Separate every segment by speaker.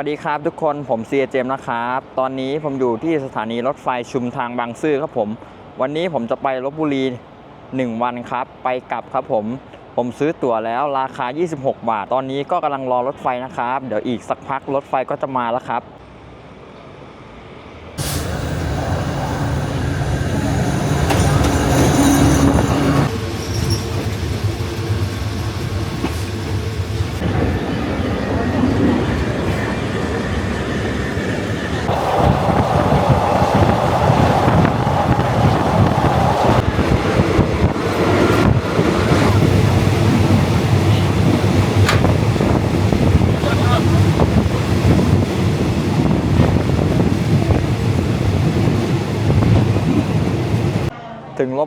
Speaker 1: สวัสดีครับทุกคนผมเซียเจมส์นะครับ ตอนนี้ผมอยู่ที่สถานีรถไฟชุมทางบางซื่อครับผม วันนี้ผมจะไปลบบุรี 1 วันครับ ไปกลับครับผม ผมซื้อตั๋วแล้วราคา 26 บาท ตอนนี้ก็กำลังรอรถไฟนะครับ เดี๋ยวอีกสักพักรถไฟก็จะมาแล้วครับ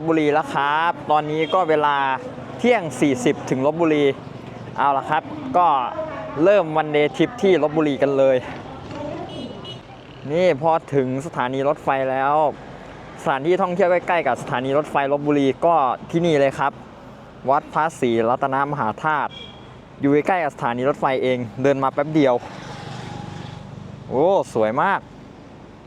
Speaker 1: บบุรีแล้วครับ ตอนนี้ก็เวลาเที่ยง 40 ถึงลบบุรี เอาละครับ ก็เริ่มวันเดทริปที่ลบบุรีกันเลย นี่พอถึงสถานีรถไฟแล้ว สถานที่ท่องเที่ยวใกล้ๆกับสถานีรถไฟลบบุรีก็ที่นี่เลยครับ วัดพระศรีรัตนมหาธาตุอยู่ใกล้กับสถานีรถไฟเอง เดินมาแป๊บเดียว โอ้ สวยมาก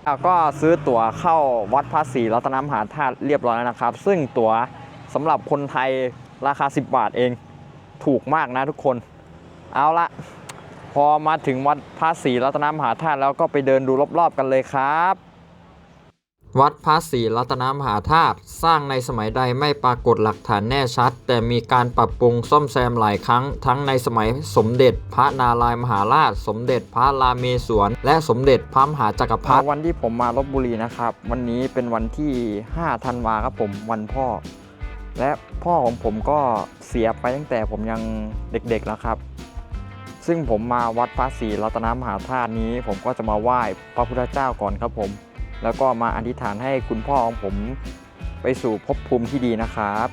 Speaker 1: แล้วก็ซื้อตั๋วเข้าวัดพระศรีรัตนมหาธาตุเรียบร้อยแล้วนะครับ ซึ่งตั๋วสำหรับคนไทยราคา 10 บาทเองถูกมากนะทุกคน เอาละพอมาถึงวัดพระศรีรัตนมหาธาตุแล้วก็ไปเดินดูรอบๆกันเลยครับ วัดพระศรีรัตนมหาธาตุสร้างในสมัยใดไม่ปรากฏหลักฐานแน่ชัด แต่มีการปรับปรุงซ่อมแซมหลายครั้ง ทั้งในสมัยสมเด็จพระนารายมหาราช สมเด็จพระรามเมศวร และสมเด็จพระมหาจักรพรรดิวันที่ผมมาลบบุรีนะครับ วันนี้เป็นวันที่ 5 ธันวาครับผมวันพ่อ และพ่อของผมก็เสียไปตั้งแต่ผมยังเด็กๆแล้วครับ ซึ่งผมมาวัดพระศรีรัตนมหาธาตุนี้ ผมก็จะมาไหว้พระพุทธเจ้าก่อนครับผม แล้วก็มาอธิษฐานให้คุณพ่อของผมไปสู่ภพภูมิที่ดีนะครับ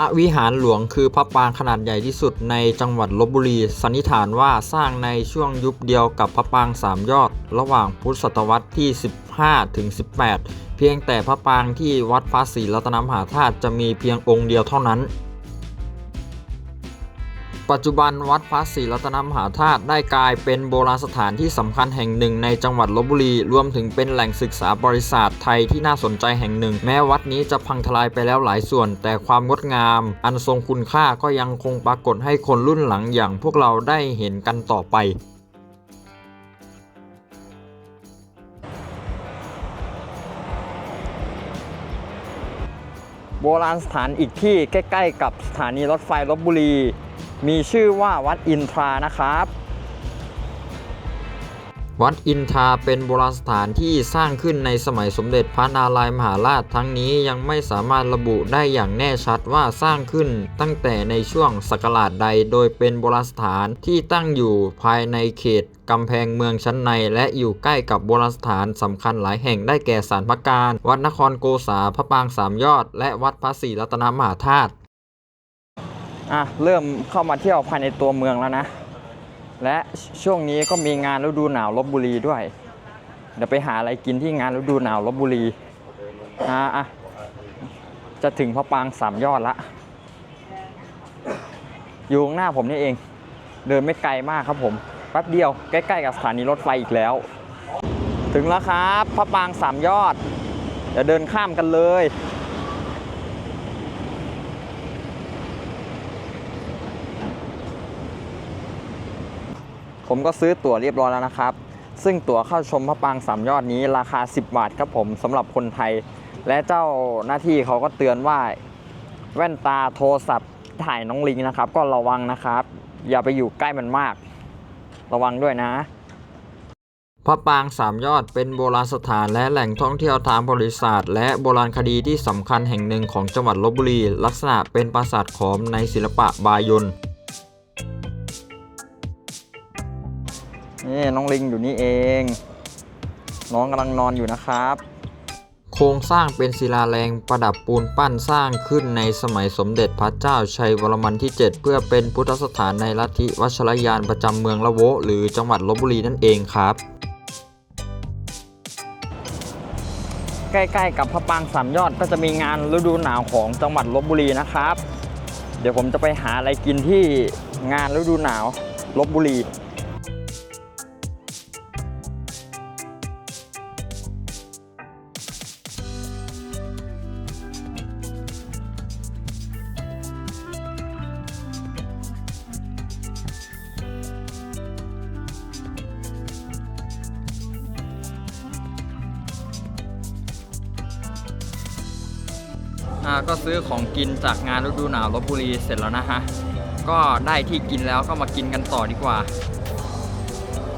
Speaker 1: อวิหารหลวงคือพระปรางขนาดใหญ่ที่สุดในจังหวัดลบบุรี สันนิษฐานว่าสร้างในช่วงยุคเดียวกับพระปรางสามยอด ระหว่างพุทธศตวรรษที่ 15 ถึง 18 เพียงแต่พระปรางที่วัดพระศรีรัตนมหาธาตุจะมีเพียงองค์เดียวเท่านั้น ปัจจุบันวัดพระศรีรัตนมหาธาตุได้กลายเป็นโบราณสถานที่สำคัญแห่งหนึ่งในจังหวัดลบบุรี รวมถึงเป็นแหล่งศึกษาบริษัทไทยที่น่าสนใจแห่งหนึ่ง แม้วัดนี้จะพังทลายไปแล้วหลายส่วน แต่ความงดงาม อันทรงคุณค่าก็ยังคงปรากฏให้คนรุ่นหลังอย่างพวกเราได้เห็นกันต่อไปโบราณสถานอีกที่ใกล้ ๆ กับสถานีรถไฟลบบุรี มีชื่อว่าวัดอินทรานะครับ วัดอินทราเป็นโบราณสถานที่สร้างขึ้นในสมัยสมเด็จพระนารายมหาราชทั้งนี้ยังไม่สามารถระบุได้อย่างแน่ชัดว่าสร้างขึ้นตั้งแต่ในช่วงศักราชใด โดยเป็นโบราณสถานที่ตั้งอยู่ภายในเขตกำแพงเมืองชั้นในและอยู่ใกล้กับโบราณสถานสำคัญหลายแห่งได้แก่สารพระการ วัดนครโกษาพระปางสามยอด และวัดพระศรีรัตนมหาธาตุ อะเริ่มเข้ามาเที่ยวภายในตัวเมืองแล้วนะ และช่วงนี้ก็มีงานฤดูหนาวลบบุรีด้วย เดี๋ยวไปหาอะไรกินที่งานฤดูหนาวลบบุรีอะอะจะถึงพระปางสามยอดละอยู่ข้างหน้าผมนี่เอง เดินไม่ไกลมากครับผมแป๊บเดียวใกล้ๆกับสถานีรถไฟอีกแล้ว ถึงแล้วครับพระปางสามยอดเดี๋ยวเดินข้ามกันเลย ผมก็ซื้อตั๋วเรียบร้อยแล้วนะครับ ซึ่งตั๋วเข้าชมพระปรางสามยอดนี้ราคา 10 บาทครับผมสำหรับคนไทย และเจ้าหน้าที่เขาก็เตือนว่า แว่นตาโทรศัพท์ถ่ายน้องลิงนะครับ ก็ระวังนะครับ อย่าไปอยู่ใกล้มันมาก ระวังด้วยนะพระปรางสามยอดเป็นโบราณสถานและแหล่งท่องเที่ยวทางประวัติศาสตร์และโบราณคดีที่สำคัญแห่งหนึ่งของจังหวัดลบบุรี ลักษณะเป็นปราสาทขอมในศิลปะบายน นี่น้องลิงอยู่นี่เอง น้องกำลังนอนอยู่นะครับ โครงสร้างเป็นศิลาแรงประดับปูนปั้นสร้างขึ้นในสมัยสมเด็จพระเจ้าชัยวรมันที่ 7 เพื่อเป็นพุทธสถานในลัทธิวัชรยานประจำเมืองละโวหรือจังหวัดลบบุรีนั่นเองครับ ใกล้ๆกับพระปรางสามยอดก็จะมีงานฤดูหนาวของจังหวัดลบบุรีนะครับ เดี๋ยวผมจะไปหาอะไรกินที่งานฤดูหนาวลบบุรี ก็ซื้อของกินจากงานฤดูหนาวลบบุรีเสร็จแล้วนะฮะ ก็ได้ที่กินแล้วก็มากินกันต่อดีกว่า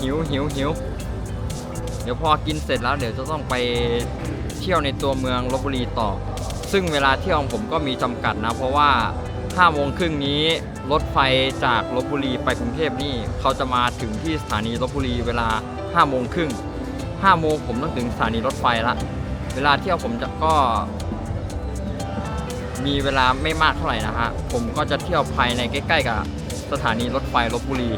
Speaker 1: หิวหิวหิวเดี๋ยวพอกินเสร็จแล้วเดี๋ยวจะต้องไปเที่ยวในตัวเมืองลบบุรีต่อ ซึ่งเวลาเที่ยวของผมก็มีจำกัดนะ เพราะว่า5โมงครึ่งนี้รถไฟจากลบบุรีไปกรุงเทพนี่เขาจะมาถึงที่สถานีลบบุรีเวลา5โมงครึ่ง5โมงผมต้องถึงสถานีรถไฟละ เวลาเที่ยวผมจะก็ มีเวลาไม่มากเท่าไหร่นะฮะ ผมก็จะเที่ยวภายในใกล้ ๆ กับสถานีรถไฟลบบุรี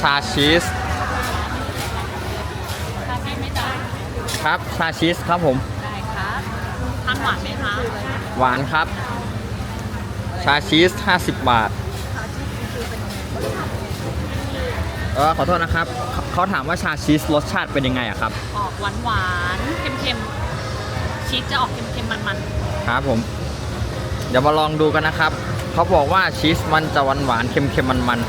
Speaker 1: ชาชีส
Speaker 2: ชาชีสไหมจ๊ะ
Speaker 1: ครับ ชาชีสครับผม
Speaker 2: ได้ครับทานหวานไหมคะ
Speaker 1: หวานครับ ชาชีส 50 บาท เออขอโทษนะครับเขาเขาถามว่าชาชีสรสชาติเป็นยังไงอะครับ
Speaker 2: ออกหวานหวานๆเค็มๆชีสจะออกเค็มๆมัน
Speaker 1: ครับผม เดี๋ยวมาลองดูกันนะครับ เขาบอกว่าชีสมันจะหวานหวานๆเค็มเค็มมันมันๆ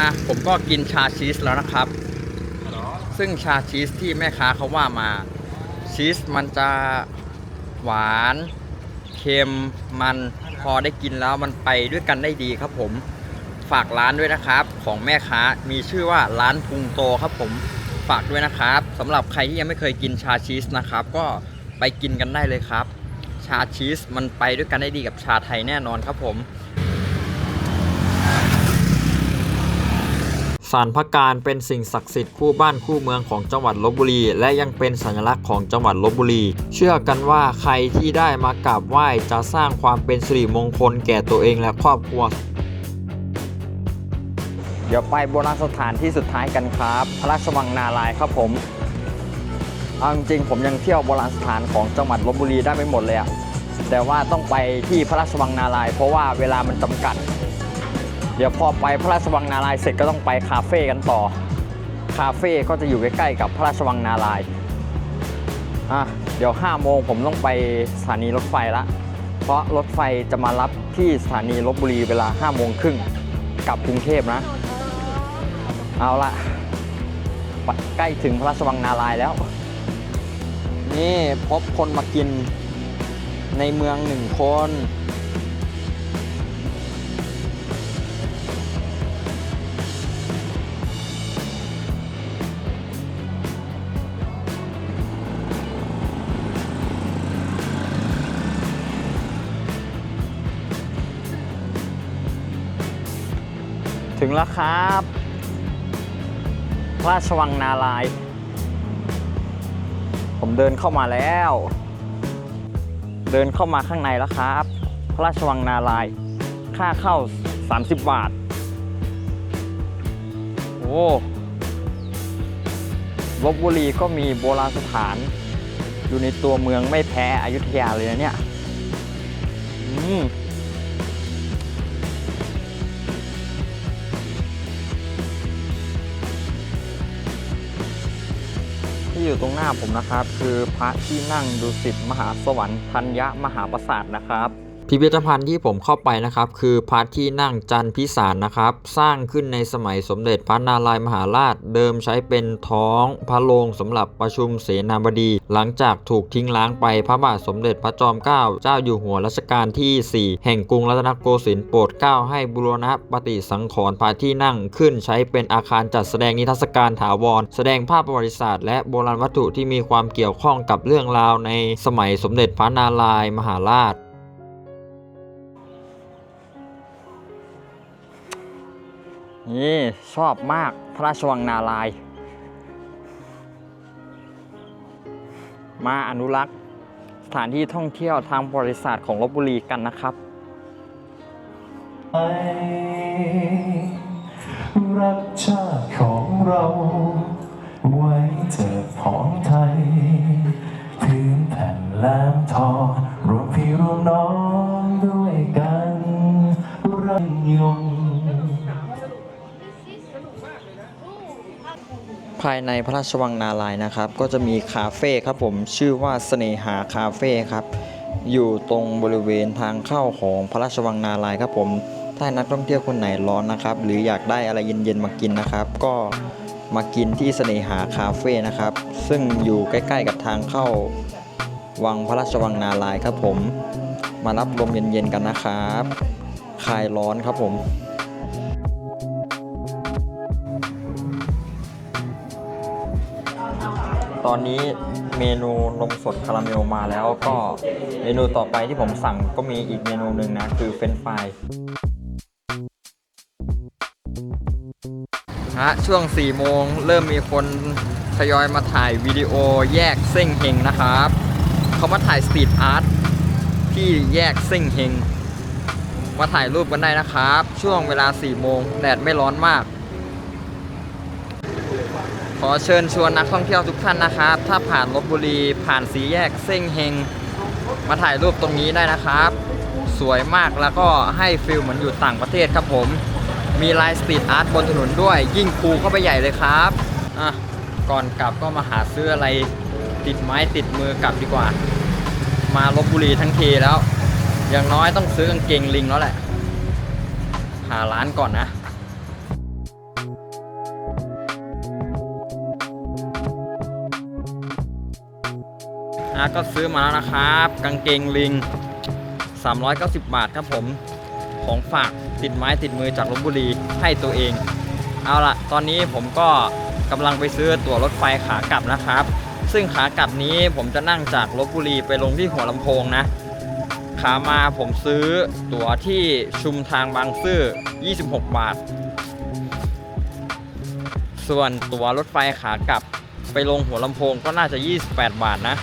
Speaker 1: อะผมก็กินชาชีสแล้วนะครับ ซึ่งชาชีสที่แม่ค้าเขาว่ามา ชีสมันจะหวานเค็มมันพอได้กินแล้วมันไปด้วยกันได้ดีครับผมฝากร้านด้วยนะครับ ของแม่ค้ามีชื่อว่าร้านพุงโตครับผมฝากด้วยนะครับสำหรับใครที่ยังไม่เคยกินชาชีสนะครับ ก็ไปกินกันได้เลยครับ ชาชีสมันไปด้วยกันได้ดีกับชาไทยแน่นอนครับผม ศาลพระการเป็นสิ่งศักดิ์สิทธิ์คู่บ้านคู่เมืองของจังหวัดลบบุรี และยังเป็นสัญลักษณ์ของจังหวัดลบบุรี เชื่อกันว่าใครที่ได้มากราบไหว้จะสร้างความเป็นสิริมงคลแก่ตัวเองและครอบครัว เดี๋ยวไปโบราณสถานที่สุดท้ายกันครับ พระราชวังนารายครับผมเอาจริงๆผมยังเที่ยวโบราณสถานของจังหวัดลบบุรีได้ไม่หมดเลยอะแต่ว่าต้องไปที่พระราชวังนาราย เพราะว่าเวลามันจำกัด เดี๋ยวพอไปพระราชวังนารายเสร็จก็ต้องไปคาเฟ่กันต่อ คาเฟ่ก็จะอยู่ใกล้ๆกับพระราชวังนารายอะเดี๋ยว5โมงผมต้องไปสถานีรถไฟละ เพราะรถไฟจะมารับที่สถานีลบบุรีเวลา5โมงครึ่งกลับกรุงเทพนะ เอาละใกล้ถึงพระราชวังนารายแล้ว นี่พบคนมากินในเมืองหนึ่งคน ถึงแล้วครับพระราชวังนาราย ผมเดินเข้ามาแล้ว เดินเข้ามาข้างในแล้วครับ พระราชวังนาราย ค่าเข้า 30 บาท โอ้ลบบุรีก็มีโบราณสถาน อยู่ในตัวเมืองไม่แพ้อยุธยาเลยนะเนี่ย อืม ที่อยู่ตรงหน้าผมนะครับ คือพระที่นั่งดุสิตมหาสวรรค์ธัญญมหาปราสาทนะครับ พิพิธภัณฑ์ที่ผมเข้าไปนะครับ คือพระที่นั่งจันพิสารนะครับ สร้างขึ้นในสมัยสมเด็จพระนารายมหาราช เดิมใช้เป็นท้องพระโรงสำหรับประชุมเสนาบดี หลังจากถูกทิ้งล้างไปพระบาทสมเด็จพระจอมเกล้าเจ้าอยู่หัวรัชกาลที่ 4 แห่งกรุงรัตนโกสินทร์โปรดเกล้าให้บูรณะปฏิสังขรณ์พระที่นั่งขึ้นใช้เป็นอาคารจัดแสดงนิทรรศการถาวร แสดงภาพประวัติศาสตร์และโบราณวัตถุที่มีความเกี่ยวข้องกับเรื่องราวในสมัยสมเด็จพระนารายมหาราช นี่ชอบมากพระราชวังนาราย มาอนุรักษ์สถานที่ท่องเที่ยวทางบริษัทของลบบุรีกันนะครับ
Speaker 3: รักชาติของเรา ไว้เถิดของไทย พื้นแผ่นแหลมทองรวมพี่รวมน้องด้วยกันรักยง
Speaker 1: ภายในพระราชวังนารายนะครับ ก็จะมีคาเฟ่ครับผมชื่อว่าเสน่หาคาเฟ่ครับ อยู่ตรงบริเวณทางเข้าของพระราชวังนารายครับผมถ้านักท่องเที่ยวคนไหนร้อนนะครับ หรืออยากได้อะไรเย็นๆมากินนะครับ ก็มากินที่เสน่หาคาเฟ่นะครับ ซึ่งอยู่ใกล้ๆกับทางเข้าวังพระราชวังนารายครับผม มารับลมเย็นๆกันนะครับคลายร้อนครับผม ตอนนี้เมนูนมสดคาราเมลมาแล้วก็เมนูต่อไปที่ผมสั่งก็มีอีกเมนูหนึ่งนะ คือเฟรนฟรายฮะช่วง 4 โมงเริ่มมีคนทยอยมาถ่ายวิดีโอแยกเส้งเฮงนะครับเขามาถ่ายสตรีทอาร์ตที่แยกเส้งเฮงมาถ่ายรูปกันได้นะครับ ช่วงเวลา 4 โมงแดดไม่ร้อนมาก ขอเชิญชวนนักท่องเที่ยวทุกท่านนะครับ ถ้าผ่านลบบุรีผ่านสีแยกเส้งเฮง มาถ่ายรูปตรงนี้ได้นะครับ สวยมากแล้วก็ให้ฟิลเหมือนอยู่ต่างประเทศครับผม มีลายสตรีทอาร์ตบนถนนด้วย ยิ่งคูเข้าไปใหญ่เลยครับอะก่อนกลับก็มาหาซื้ออะไรติดไม้ติดมือกลับดีกว่า มาลบบุรีทั้งทีแล้ว อย่างน้อยต้องซื้อกางเกงลิงแล้วแหละ หาร้านก่อนนะ อะก็ซื้อมาแล้วนะครับ กางเกงลิง 390 บาทครับผมของฝากติดไม้ติดมือจากลบบุรีให้ตัวเอง เอาละตอนนี้ผมก็กำลังไปซื้อตั๋วรถไฟขากลับนะครับ ซึ่งขากลับนี้ผมจะนั่งจากลบบุรีไปลงที่หัวลำโพงนะ ขามาผมซื้อตั๋วที่ชุมทางบางซื่อ 26 บาท ส่วนตั๋วรถไฟขากลับไปลงหัวลำโพงก็น่าจะ 28 บาทนะ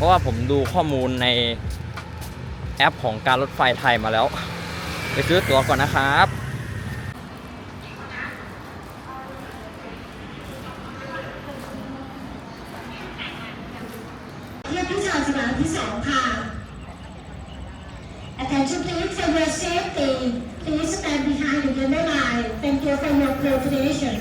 Speaker 1: เพราะว่าผมดูข้อมูลในแอปของการรถไฟไทยมาแล้ว ไปซื้อตั๋วก่อนนะครับ
Speaker 4: เที่ยวที่ชาสนามที่สองค่ะ Attention please for your safety. Please stand behind the yellow line. Thank you for your cooperation.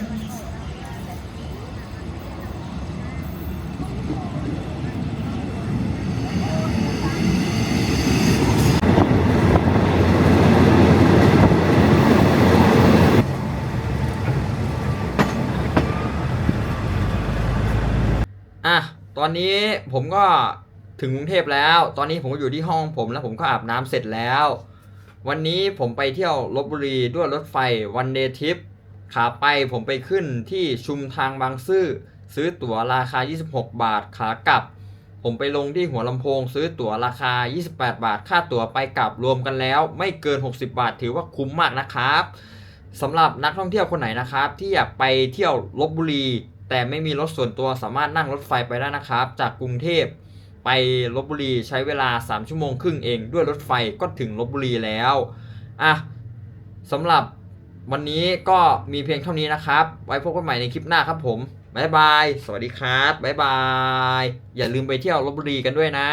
Speaker 1: อะ ตอนนี้ผมก็ถึงกรุงเทพแล้ว ตอนนี้ผมก็อยู่ที่ห้องผมแล้วผมก็อาบน้ำเสร็จแล้ว วันนี้ผมไปเที่ยวลบบุรีด้วยรถไฟวันเดย์ทริปขาไปผมไปขึ้นที่ชุมทางบางซื่อซื้อตั๋วราคา 26 บาทขากลับ ผมไปลงที่หัวลำโพง ซื้อตั๋วราคา 28 บาท ค่าตั๋วไปกลับรวมกันแล้ว ไม่เกิน 60 บาท ถือว่าคุ้มมากนะครับสำหรับนักท่องเที่ยวคนไหนนะครับ ที่อยากไปเที่ยวลบบุรี แต่ไม่มีรถส่วนตัวสามารถนั่งรถไฟไปได้นะครับ จากกรุงเทพไปลบบุรีใช้เวลา 3 ชั่วโมงครึ่งเองด้วยรถไฟก็ถึงลบบุรีแล้วอะสำหรับวันนี้ก็มีเพียงเท่านี้นะครับ ไว้พบกันใหม่ในคลิปหน้าครับผมบ๊ายบาย สวัสดีครับบ๊ายบาย อย่าลืมไปเที่ยวลบบุรีกันด้วยนะ